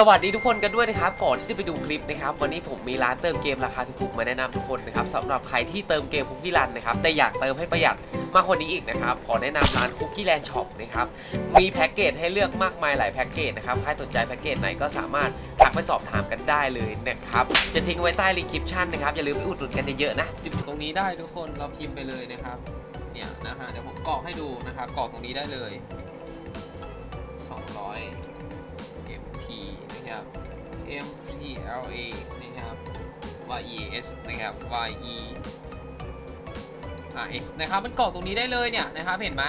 สวัสดีทุกคนกันด้วยนะครับก่อนที่จะไปดูคลิปนะครับวันนี้ผมมีร้านเติมเกมราคาถูกๆมาแนะนำทุกคนนะครับสำหรับใครที่เติมเกมคุกกี้รันนะครับแต่อยากเติมให้ประหยัดมากกว่านี้อีกนะครับขอแนะนำร้านคุกกี้แลนด์ช็อปนะครับมีแพ็กเกจให้เลือกมากมายหลายแพ็กเกจนะครับใครสนใจแพ็กเกจไหนก็สามารถทักไปสอบถามกันได้เลยนะครับจะทิ้งไว้ใต้รีคริปชั่นนะครับอย่าลืมไปอุดหนุนกันเยอะๆนะจุดตรงนี้ได้ทุกคนเราพิมพ์ไปเลยนะครับเนี่ยนะฮะเดี๋ยวผมกรอกให้ดูนะครับกรอกตรงนี้ได้เลย นะครับ MPLA นะครับ YES นะครับ YE RS นะครับมันกรอกตรงนี้ได้เลยเนี่ยนะครับเห็นไหม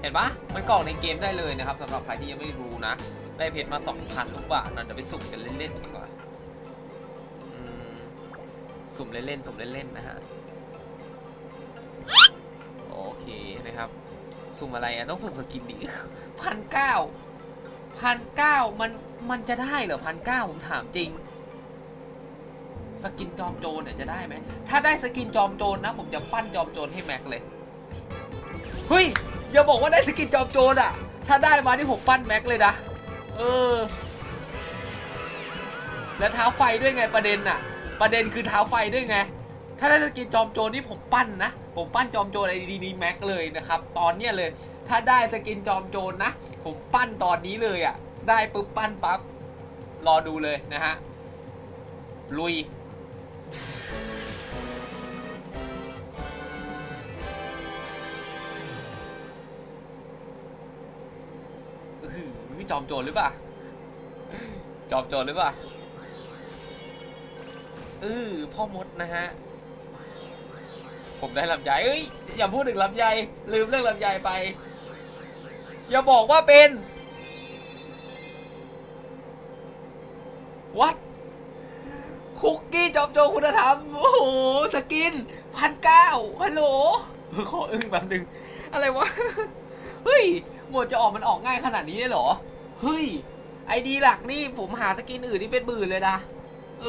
เห็นปะมันกรอกในเกมได้เลยนะครับสำหรับใครที่ยังไม่รู้นะ ได้เพชรมา 2,000 ลูกบาทนะเดี๋ยวไปสุ่มกันเล่นๆดีกว่าอืมสุ่มเล่นๆสุ่มเล่นๆนะฮะโอเคนะครับ สุ่มอะไรอะต้องสุ่มสกินดีพันเก้า พันเก้ามันมันจะได้เหรอพันเก้าผมถามจริง สกินจอมโจรเนี่ยจะได้ไหม ถ้าได้สกินจอมโจรนะ ผมจะปั้นจอมโจรให้แม็กเลย เฮ้ย อย่าบอกว่าได้สกินจอมโจรอะถ้าได้มาที่ผมปั้นแม็กเลยนะ เออ แล้วเท้าไฟด้วยไงประเด็นน่ะประเด็นคือเท้าไฟด้วยไง ถ้าได้สกินจอมโจรนี่ผมปั้นนะ ผมปั้นจอมโจรไอดีนี้แม็กเลยนะครับ ตอนเนี้ยเลย ถ้าได้สกินจอมโจรนะผมปั้นตอนนี้เลยอะ ได้ปุ๊บปั้นปั๊บ รอดูเลยนะฮะ ลุย จอมโจรหรือเปล่า จอมโจรหรือเปล่าเออพ่อมดนะฮะ ผมได้ลำไยเอ้ยอย่าพูดถึงลำไยลืมเรื่องลำไยไป อย่าบอกว่าเป็นวัดคุกกี้จอมโจคุณธรรม โอ้โห สกินพันเก้าฮัลโหลขออึ้งแบบนึง อะไรวะ เฮ้ย หมวดจะออกมันออกง่ายขนาดนี้เลยเหรอ เฮ้ย ไอดีหลักนี่ผมหาสกินอื่นที่เป็นบื่นเลยนะเอ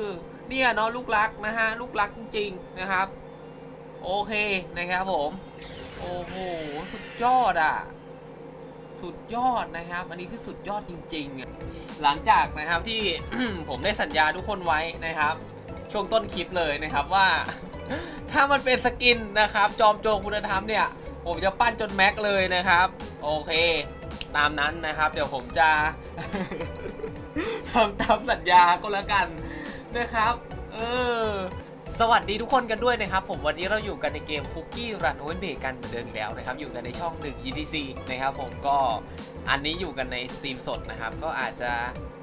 อเนี่ยเนาะลูกรักนะฮะ ลูกรักจริงๆนะครับ โอเคนะครับผม โอ้โห สุดยอดอะ สุดยอดนะครับ อันนี้คือสุดยอดจริงๆ หลังจากนะครับที่ ผมได้สัญญาทุกคนไว้นะครับ ช่วงต้นคลิปเลยนะครับว่า ถ้ามันเป็นสกินนะครับ จอมโจรคุณธรรมเนี่ย ผมจะปั้นจนแม็กเลยนะครับ โอเค ตามนั้นนะครับ เดี๋ยวผมจะทำตามสัญญาก็แล้วกันนะครับ เออ สวัสดีทุกคนกันด้วยนะครับ ผมวันนี้เราอยู่กันในเกม Cookie Run Open Bay กันเหมือนเดิมอีกแล้วนะครับ อยู่กันในช่อง1 ETC นะครับผมก็อันนี้อยู่กันในสตรีมสดนะครับ ก็อาจจะ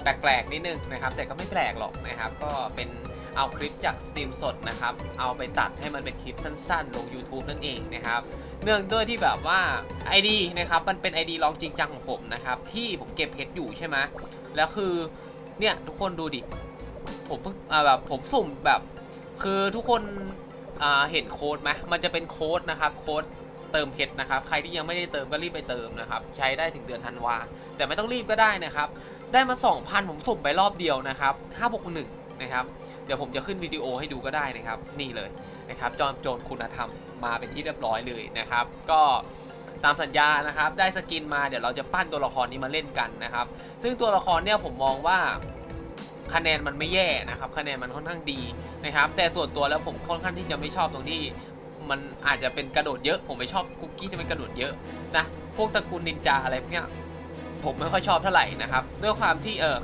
แปลกๆนิดนึงนะครับ แต่ก็ไม่แปลกหรอกนะครับ ก็เป็นเอาคลิปจากสตรีมสดนะครับ เอาไปตัดให้มันเป็นคลิปสั้นๆ ลง YouTube นั่นเองนะครับ เนื่องด้วยที่แบบว่า ID นะครับ มันเป็น ID ลองจริงจังของผมนะครับ ที่ผมเก็บเพชรอยู่ใช่ไหมแล้วคือเนี่ยทุกคนดูดิผมเพิ่งอ่าแบบผมสุ่มแบบ คือทุกคนเห็นโค้ดไหมมันจะเป็นโค้ดนะครับ โค้ดเติมเพชรนะครับ ใครที่ยังไม่ได้เติมก็รีบไปเติมนะครับ ใช้ได้ถึงเดือนธันวา แต่ไม่ต้องรีบก็ได้นะครับ ได้มา 2,000 ผมสุ่มไปรอบเดียวนะครับ5บวก1นะครับ เดี๋ยวผมจะขึ้นวิดีโอให้ดูก็ได้นะครับ นี่เลยนะครับ จอมโจรคุณธรรมมาเป็นที่เรียบร้อยเลยนะครับ ก็ตามสัญญานะครับ ได้สกินมาเดี๋ยวเราจะปั้นตัวละครนี้มาเล่นกันนะครับ ซึ่งตัวละครเนี่ยผมมองว่า คะแนนมันไม่แย่นะครับ คะแนนมันค่อนข้างดีนะครับ แต่ส่วนตัวแล้วผมค่อนข้างที่จะไม่ชอบตรงที่มันอาจจะเป็นกระโดดเยอะ ผมไม่ชอบคุกกี้ที่เป็นกระโดดเยอะนะ พวกตระกูลนินจาอะไรพวกเนี้ยผมไม่ค่อยชอบเท่าไหร่นะครับ ด้วยความที่เออ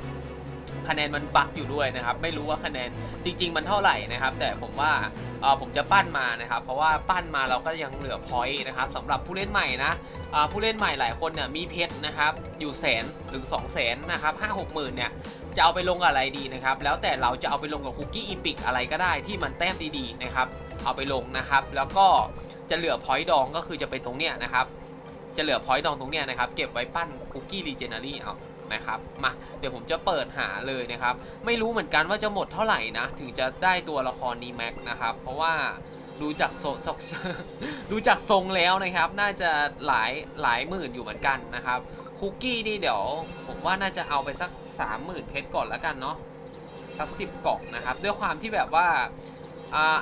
คะแนนมันบั๊กอยู่ด้วยนะครับ ไม่รู้ว่าคะแนนจริง ๆ มันเท่าไหร่นะครับ แต่ผมว่าเออผมจะปั้นมานะครับ เพราะว่าปั้นมาเราก็ยังเหลือพอยต์นะครับสำหรับผู้เล่นใหม่นะอ่าผู้เล่นใหม่หลายคนเนี่ยมีเพชรนะครับอยู่แสนหรือ2 0 0แสนนะครับห้าหกหมื่นเนี่ยจะเอาไปลงกับอะไรดีนะครับ แล้วแต่เราจะเอาไปลงกับคุกกี้อีพิกอะไรก็ได้ที่มันแต้มดีๆนะครับ เอาไปลงนะครับ แล้วก็จะเหลือพอยต์ดองก็คือจะเป็นตรงเนี้ยนะครับ จะเหลือพอยต์ดองตรงเนี้ยนะครับ เก็บไว้ปั้นคุกกี้รีเจนารี่เอา นะครับมาเดี๋ยวผมจะเปิดหาเลยนะครับ ไม่รู้เหมือนกันว่าจะหมดเท่าไหร่นะ ถึงจะได้ตัวละครนี้แม็กนะครับ เพราะว่าดูจากโซซดูจากทรงแล้วนะครับ น่าจะหลายหลายหมื่นอยู่เหมือนกันนะครับคุกกี้นี่เดี๋ยว ผมว่าน่าจะเอาไปสัก 30,000เพชรก่อนแล้วกันเนาะสักสิบกล่องนะครับ ด้วยความที่แบบว่า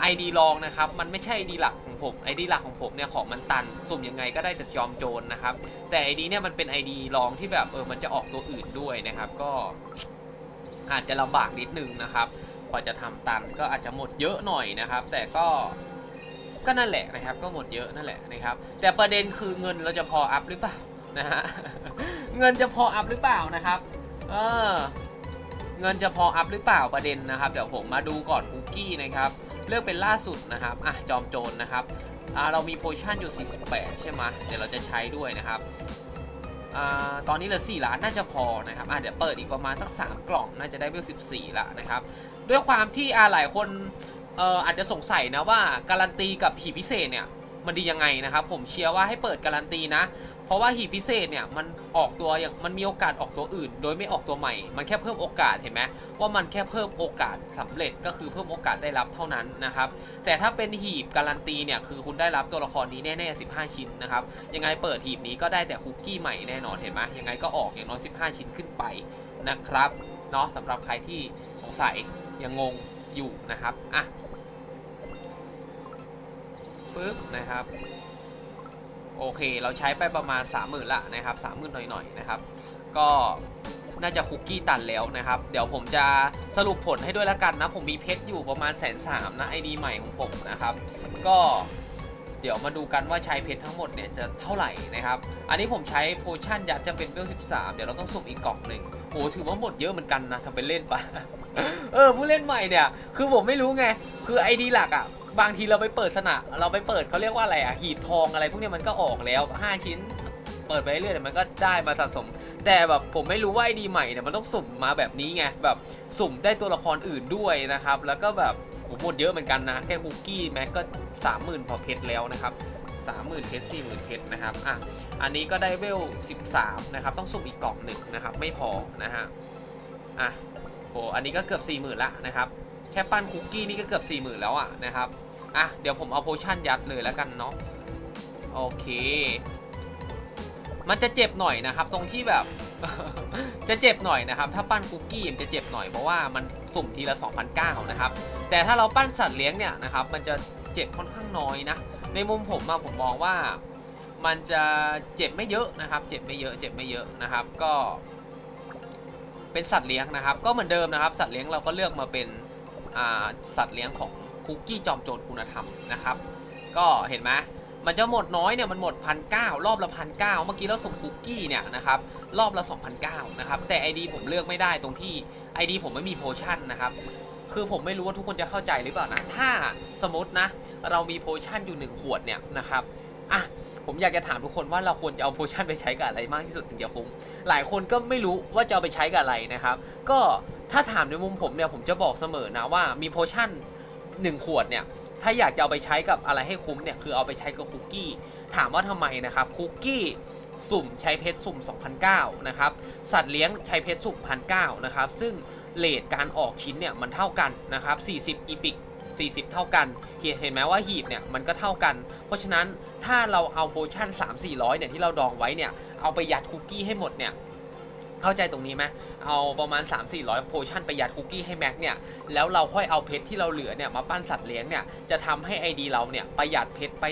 ไอดีลองนะครับ มันไม่ใช่ไอดีหลัก ผมไอดีหลักของผมเนี่ยของมันตัน สุ่มยังไงก็ได้แต่จอมโจรนะครับ แต่ไอดีเนี่ยมันเป็นไอดีลองที่แบบเออมันจะออกตัวอื่นด้วยนะครับ ก็อาจจะลำบากนิดนึงนะครับกว่าจะทำตันก็อาจจะหมดเยอะหน่อยนะครับ แต่ก็ก็นั่นแหละนะครับ ก็หมดเยอะนั่นแหละนะครับ แต่ประเด็นคือเงินเราจะพออัพหรือเปล่านะฮะเงินจะพออัพหรือเปล่านะครับ เออ เงินจะพออัพหรือเปล่าประเด็นนะครับ เดี๋ยวผมมาดูก่อนคุกกี้นะครับ เลือกเป็นล่าสุดนะครับอะจอมโจรนะครับอ่าเรามีโพชั่นอยู่ 48 ใช่ไหมเดี๋ยวเราจะใช้ด้วยนะครับอ่าตอนนี้เหลือ4ล้านน่าจะพอนะครับอะเดี๋ยวเปิดอีกประมาณสัก 3 กล่องน่าจะได้เวล14 ละนะครับ ด้วยความที่อ่าหลายคนเอ่ออาจจะสงสัยนะว่าการันตีกับผีพิเศษเนี่ยมันดียังไงนะครับ ผมเชียร์ว่าให้เปิดการันตีนะ เพราะว่าหีบพิเศษเนี่ยมันออกตัวอย่างมันมีโอกาสออกตัวอื่น โดยไม่ออกตัวใหม่ มันแค่เพิ่มโอกาสเห็นไหมว่ามันแค่เพิ่มโอกาสสำเร็จก็คือเพิ่มโอกาสได้รับเท่านั้นนะครับแต่ถ้าเป็นหีบการันตีเนี่ยคือคุณได้รับตัวละครนี้แน่ๆ15 ชิ้นนะครับยังไงเปิดหีบนี้ก็ได้แต่คุกกี้ใหม่แน่นอนเห็นไหมยังไงก็ออกอย่างน้อย15 ชิ้นขึ้นไปนะครับเนาะสำหรับใครที่สงสัยยังงงอยู่นะครับอะปึ๊บนะครับ โอเค เราใช้ไปประมาณ 30,000ละนะครับ30,000หน่อยๆนะครับ ก็น่าจะคุกกี้ตันแล้วนะครับ เดี๋ยวผมจะสรุปผลให้ด้วยละกันนะ ผมมีเพชรอยู่ประมาณแสนสามนะไอดีใหม่ของผมนะครับ ก็เดี๋ยวมาดูกันว่าใช้เพชรทั้งหมดเนี่ยจะเท่าไหร่นะครับ อันนี้ผมใช้โพชั่นยัดจะเป็นเวล13 เดี๋ยวเราต้องสุ่มอีกกล่องหนึ่งโหถือว่าหมดเยอะเหมือนกันนะทำเป็นเล่นไป เออผู้เล่นใหม่เนี่ย คือผมไม่รู้ไง คือไอดีหลักอะ บางทีเราไปเปิดสนะเราไปเปิดเขาเรียกว่าอะไรอะ หีบทองอะไรพวกนี้มันก็ออกแล้ว 5 ชิ้น เปิดไปเรื่อยๆมันก็ได้มาสะสม แต่แบบผมไม่รู้ว่าไอดีใหม่เนี่ยมันต้องสุ่มมาแบบนี้ไง แบบสุ่มได้ตัวละครอื่นด้วยนะครับ แล้วก็แบบโหหมดเยอะเหมือนกันนะ แค่คุกกี้แม็กก็ 30,000พอเพชรแล้วนะครับ30,000เพชร40,000เพชรนะครับ อะ อันนี้ก็ได้เวล 13 นะครับ ต้องสุ่มอีกกล่องหนึ่งนะครับ ไม่พอนะฮะ อะ โหอันนี้ก็เกือบ 40,000ละนะครับ แค่ปั้นคุกกี้นี่ก็เกือบ 40,000 แล้วอะนะครับ อะ เดี๋ยวผมเอาโพชั่นยัดเลยแล้วกันเนาะ โอเค มันจะเจ็บหน่อยนะครับ ตรงที่แบบ จะเจ็บหน่อยนะครับ ถ้าปั้นคุกกี้มันจะเจ็บหน่อยเพราะว่ามันสุ่มทีละ2,009นะครับ แต่ถ้าเราปั้นสัตว์เลี้ยงเนี่ยนะครับ มันจะเจ็บค่อนข้างน้อยนะ ในมุมผมอะผมมองว่ามันจะเจ็บไม่เยอะนะครับ เจ็บไม่เยอะ เจ็บไม่เยอะนะครับ ก็ เป็นสัตว์เลี้ยงนะครับ ก็เหมือนเดิมนะครับ สัตว์เลี้ยงเราก็เลือกมาเป็นสัตว์เลี้ยงของคุกกี้จอมโจรคุณธรรมนะครับ ก็เห็นไหมมันจะหมดน้อยเนี่ยมันหมดพันเรอบละพันเเมื่อกี้เราส่งคุกกี้เนี่ยนะครับรอบละ2,009นะครับแต่ ID ผมเลือกไม่ได้ตรงที่ ID ผมไม่มีโพชั่นนะครับคือผมไม่รู้ว่าทุกคนจะเข้าใจหรือเปล่านะ ถ้าสมมตินะ เรามีโพชั่นอยู่ 1 ขวดเนี่ยนะครับ อะ ผมอยากจะถามทุกคนว่าเราควรจะเอาโพชั่นไปใช้กับอะไรมากที่สุดถึงจะคุ้มหลายคนก็ไม่รู้ว่าจะเอาไปใช้กับอะไรนะครับ ก็ถ้าถามในมุมผมเนี่ยผมจะบอกเสมอนะว่ามีโพชั่น1ขวดเนี่ยถ้าอยากจะเอาไปใช้กับอะไรให้คุ้มเนี่ยคือเอาไปใช้กับคุกกี้ถามว่าทำไมนะครับคุกกี้สุ่มใช้เพชรสุ่ม 2,009นะครับสัตว์เลี้ยงใช้เพชรสุ่ม1,009นะครับซึ่งเลทการออกชิ้นเนี่ยมันเท่ากันนะครับ40อีพิก40 เท่ากัน เห็นไหมว่าหีบเนี่ยมันก็เท่ากัน เพราะฉะนั้นถ้าเราเอาโพชั่น 3 400เนี่ยที่เราดองไว้เนี่ยเอาไปยัดคุกกี้ให้หมดเนี่ยเข้าใจตรงนี้ไหมเอาประมาณ 3 400โพชั่นไปยัดคุกกี้ให้แม็กเนี่ย แล้วเราค่อยเอาเพชรที่เราเหลือเนี่ยมาปั้นสัตว์เลี้ยงเนี่ย จะทำให้ ID เราเนี่ยประหยัดเพชรไป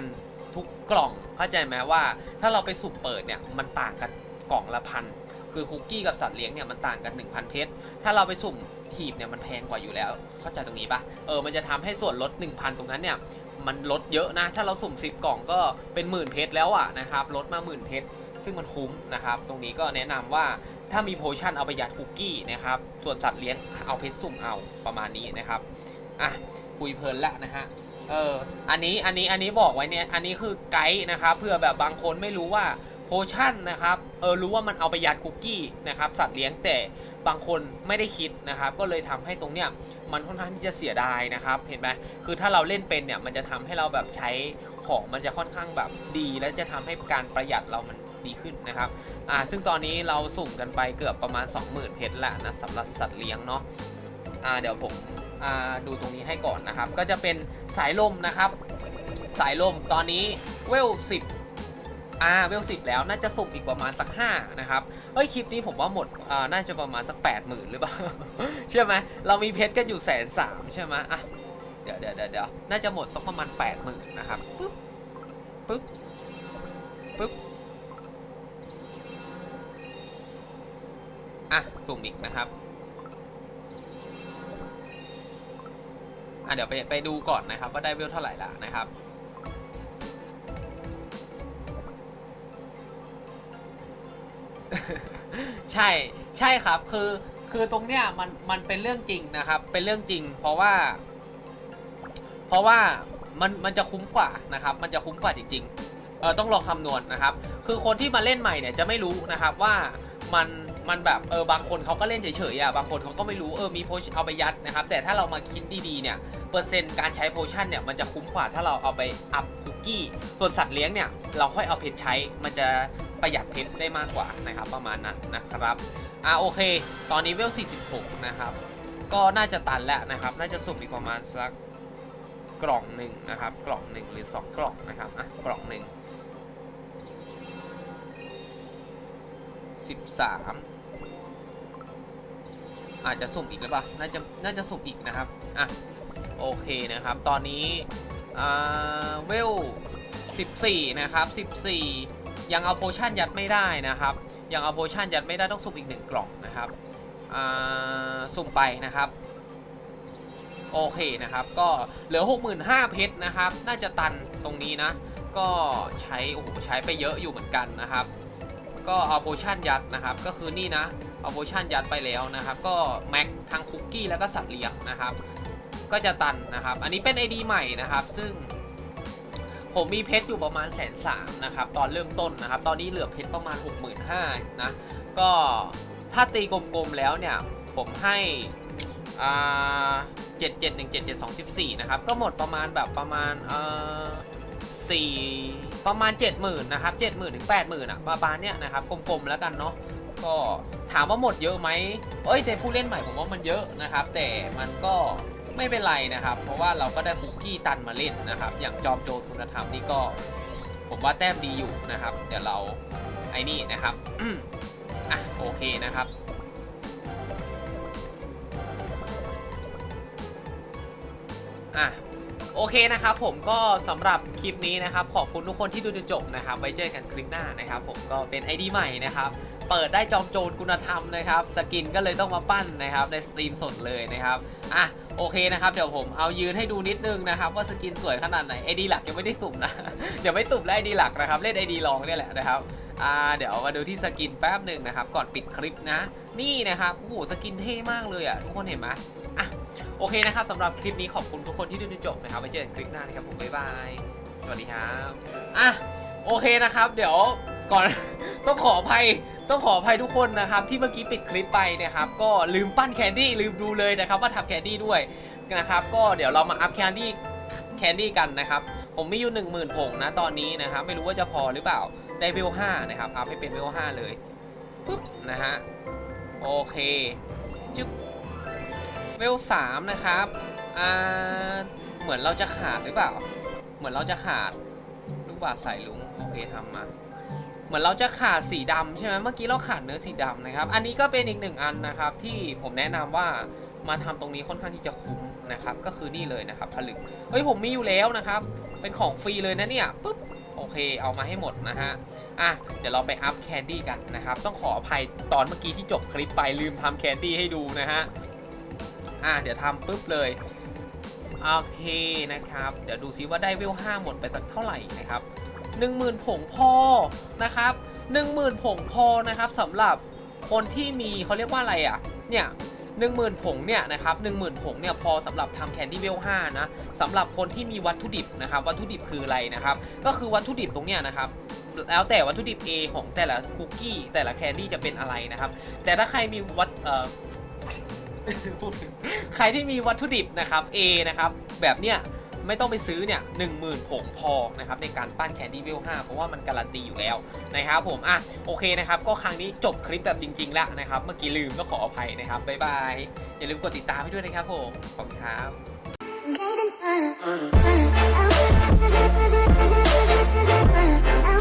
1,000 ทุกกล่อง เข้าใจไหมว่า ถ้าเราไปสุ่มเปิดเนี่ยมันต่างกันกล่องละพัน คือคุกกี้กับสัตว์เลี้ยงเนี่ยมันต่างกัน 1,000 เพชร ถ้าเราไปสุ่ม หีบเนี่ยมันแพงกว่าอยู่แล้ว เข้าใจตรงนี้ปะเออมันจะทำให้ส่วนลด 1,000 ตรงนั้นเนี่ยมันลดเยอะนะ ถ้าเราสุ่ม 10 กล่องก็เป็นหมื่นเพชรแล้วอะนะครับลดมาหมื่นเพชรซึ่งมันคุ้มนะครับ ตรงนี้ก็แนะนำว่าถ้ามีโพชั่นเอาไปยัดคุกกี้นะครับ ส่วนสัตว์เลี้ยงเอาเพชรสุ่มเอาประมาณนี้นะครับอะคุยเพลินละนะฮะเอออันนี้อันนี้อันนี้บอกไว้เนี่ยอันนี้คือไกด์นะครับเพื่อแบบบางคนไม่รู้ว่าโพชั่นนะครับเออรู้ว่ามันเอาไปยัดคุกกี้นะครับสัตว์เลี้ยงแต่ บางคนไม่ได้คิดนะครับ ก็เลยทำให้ตรงเนี้ยมันค่อนข้างที่จะเสียดายนะครับ เห็นไหมคือถ้าเราเล่นเป็นเนี่ยมันจะทำให้เราแบบใช้ของมันจะค่อนข้างแบบดี และจะทำให้การประหยัดเรามันดีขึ้นนะครับ อ่า ซึ่งตอนนี้เราสุ่มกันไปเกือบประมาณ 20,000 เพชรแล้วนะสำหรับสัตว์เลี้ยงเนาะ อ่า เดี๋ยวผม อ่า ดูตรงนี้ให้ก่อนนะครับ ก็จะเป็นสายลมนะครับ สายลมตอนนี้เวล10 อ่าเวล10แล้วน่าจะสุ่มอีกประมาณสัก5นะครับเฮ้ยคลิปนี้ผมว่าหมดอ่าน่าจะประมาณสัก80,000หรือเปล่าใช่ไหมเรามีเพชรกันอยู่แสนสามใช่ไหมอะเดี๋ยวเดี๋ยวเดี๋ยวเดี๋ยวน่าจะหมดสักประมาณแปดหมื่นนะครับปึ๊บปึ๊บปึ๊บอะสุ่มอีกนะครับอะเดี๋ยวไปไปดูก่อนนะครับว่าได้เวลเท่าไหร่ละนะครับ ใช่ใช่ครับคือคือตรงเนี้ยมันมันเป็นเรื่องจริงนะครับ เป็นเรื่องจริง เพราะว่า เพราะว่ามันมันจะคุ้มกว่านะครับ มันจะคุ้มกว่าจริงๆเออต้องลองคำนวณนะครับ คือคนที่มาเล่นใหม่เนี่ยจะไม่รู้นะครับว่ามันมันแบบเออบางคนเขาก็เล่นเฉยๆอะบางคนเขาก็ไม่รู้เออมีโพชเอาไปยัดนะครับ แต่ถ้าเรามาคิดดีๆเนี่ยเปอร์เซ็นต์การใช้โพชั่นเนี่ยมันจะคุ้มกว่าถ้าเราเอาไปอัพคุกกี้ส่วนสัตว์เลี้ยงเนี่ยเราค่อยเอาเพชรใช้มันจะ ประหยัดเพชรได้มากกว่านะครับ ประมาณนั้นนะครับอ่าโอเค ตอนนี้เวล 46 นะครับ ก็น่าจะตันแล้วนะครับ น่าจะสุ่มอีกประมาณสักกล่องหนึ่งนะครับ กล่องหนึ่งหรือ 2 กล่องนะครับอะกล่องหนึ่งสิบสามอาจจะสุ่มอีกหรือเปล่า น่าจะน่าจะสุ่มอีกนะครับ อะโอเคนะครับ ตอนนี้อ่าเวล 14 นะครับ 14 ยังเอาโพชั่นยัดไม่ได้นะครับ ยังเอาโพชั่นยัดไม่ได้ต้องสุ่มอีกหนึ่งกล่องนะครับสุ่มไปนะครับ โอเคนะครับ ก็เหลือ 65,000เพชรนะครับ น่าจะตันตรงนี้นะ ก็ใช้โอ้โหใช้ไปเยอะอยู่เหมือนกันนะครับ ก็เอาโพชั่นยัดนะครับ ก็คือนี่นะเอาโพชั่นยัดไปแล้วนะครับ ก็แม็กทั้งคุกกี้แล้วก็สัตว์เลี้ยงนะครับ ก็จะตันนะครับ อันนี้เป็น ID ใหม่นะครับ ซึ่ง ผมมีเพชรอยู่ประมาณแสนสามนะครับตอนเริ่มต้นนะครับ ตอนนี้เหลือเพชรประมาณ 6 5 0 0 0นะก็ถ้าตีกลมๆแล้วเนี่ย ผมให้อ่าเจ็ดเจ็ดหนึ่งเจ็ดเจ็ดสองสิบสี่นะครับ ก็หมดประมาณแบบประมาณเอ่อสี่ประมาณเจ็ดหมื่นนะครับเจ็ดหมื่นถึงแปดหมื่นอะประมาณเนี้ยนะครับกลมๆแล้วกันเนาะก็ถามว่าหมดเยอะไหมเอ้ยแต่ผู้เล่นใหม่ผมว่ามันเยอะนะครับ แต่มันก็ ไม่เป็นไรนะครับ เพราะว่าเราก็ได้คุกกี้ตันมาเล่นนะครับ อย่างจอมโจรคุณธรรมนี่ก็ ผมว่าแต้มดีอยู่นะครับ เดี๋ยวเราไอ้นี่นะครับอะโอเคนะครับอะโอเคนะครับผมก็สำหรับคลิปนี้นะครับ ขอบคุณทุกคนที่ดูจนจบนะครับ ไว้เจอกันคลิปหน้านะครับ ผมก็เป็น ID ใหม่นะครับ เปิดได้จอมโจรคุณธรรมนะครับสกินก็เลยต้องมาปั้นนะครับในสตรีมสดเลยนะครับอะโอเคนะครับเดี๋ยวผมเอายืนให้ดูนิดนึงนะครับว่าสกินสวยขนาดไหน ID หลักยังไม่ได้สุ่มนะเดี๋ยวไม่สุ่มแล้ว ID หลักนะครับเล่น ID ลองนี่แหละนะครับอ่าเดี๋ยวมาดูที่สกินแป๊บหนึ่งนะครับก่อนปิดคลิปนะ นี่นะครับโอ้โหสกินเท่มากเลยอะทุกคนเห็นไหมอะโอเคนะครับสำหรับคลิปนี้ขอบคุณทุกคนที่ดูจนจบนะครับไว้เจอกันคลิปหน้านะครับผมบ๊ายบายสวัสดีครับอะโอเคนะครับ เดี๋ยวก่อนต้องขออภัย ต้องขออภัยทุกคนนะครับที่เมื่อกี้ปิดคลิปไปนะครับก็ลืมปั้นแคนดี้ลืมดูเลยนะครับว่าทำแคนดี้ด้วยนะครับก็เดี๋ยวเรามาอัพแคนดี้แคนดี้กันนะครับผมมีอยู่1 0,000ผงนะตอนนี้นะครับไม่รู้ว่าจะพอหรือเปล่าได้เวล5นะครับอัพให้เป็นเวล5เลยปุ๊บนะฮะโอเคจึ๊บเวล3นะครับอ่าเหมือนเราจะขาดหรือเปล่า เหมือนเราจะขาดลูกบาศก์สายลุงโอเคทำมา เหมือนเราจะขาดสีดำใช่ไหมเมื่อกี้เราขาดเนื้อสีดำนะครับ อันนี้ก็เป็นอีกหนึ่งอันนะครับ ที่ผมแนะนำว่ามาทำตรงนี้ค่อนข้างที่จะคุ้มนะครับ ก็คือนี่เลยนะครับผลึกเฮ้ยผมมีอยู่แล้วนะครับ เป็นของฟรีเลยนะเนี่ยปุ๊บโอเคเอามาให้หมดนะฮะอะเดี๋ยวเราไปอัพแคนดี้กันนะครับ ต้องขออภัยตอนเมื่อกี้ที่จบคลิปไปลืมทำแคนดี้ให้ดูนะฮะอะเดี๋ยวทำปุ๊บเลยโอเคนะครับ เดี๋ยวดูซิว่าได้เวล5หมดไปสักเท่าไหร่นะครับ 10,000ผงพอนะครับ10,000ผงพอนะครับสำหรับคนที่มีเขาเรียกว่าอะไรอะเนี่ย10,000ผงเนี่ยนะครับ10,000ผงเนี่ยพอสำหรับทำแคนดี้เวล5นะสำหรับคนที่มีวัตถุดิบนะครับวัตถุดิบคืออะไรนะครับ ก็คือวัตถุดิบตรงเนี้ยนะครับแล้วแต่วัตถุดิบ A ของแต่ละคุกกี้แต่ละแคนดี้จะเป็นอะไรนะครับ แต่ถ้าใครมีวัตเอ่อใครที่มีวัตถุดิบนะครับ A นะครับแบบเนี้ย ไม่ต้องไปซื้อเนี่ยหนึ่งหมื่นผงพอนะครับในการปั้นแคนดี้วิล5เพราะว่ามันการันตีอยู่แล้วนะครับผมอะโอเคนะครับก็ครั้งนี้จบคลิปแบบจริง ๆ แล้วนะครับเมื่อกี้ลืมก็ขออภัยนะครับบ๊ายบายอย่าลืมกดติดตามให้ด้วยนะครับผมขอบคุณครับ Uh, uh, uh, uh, uh, uh, uh, uh,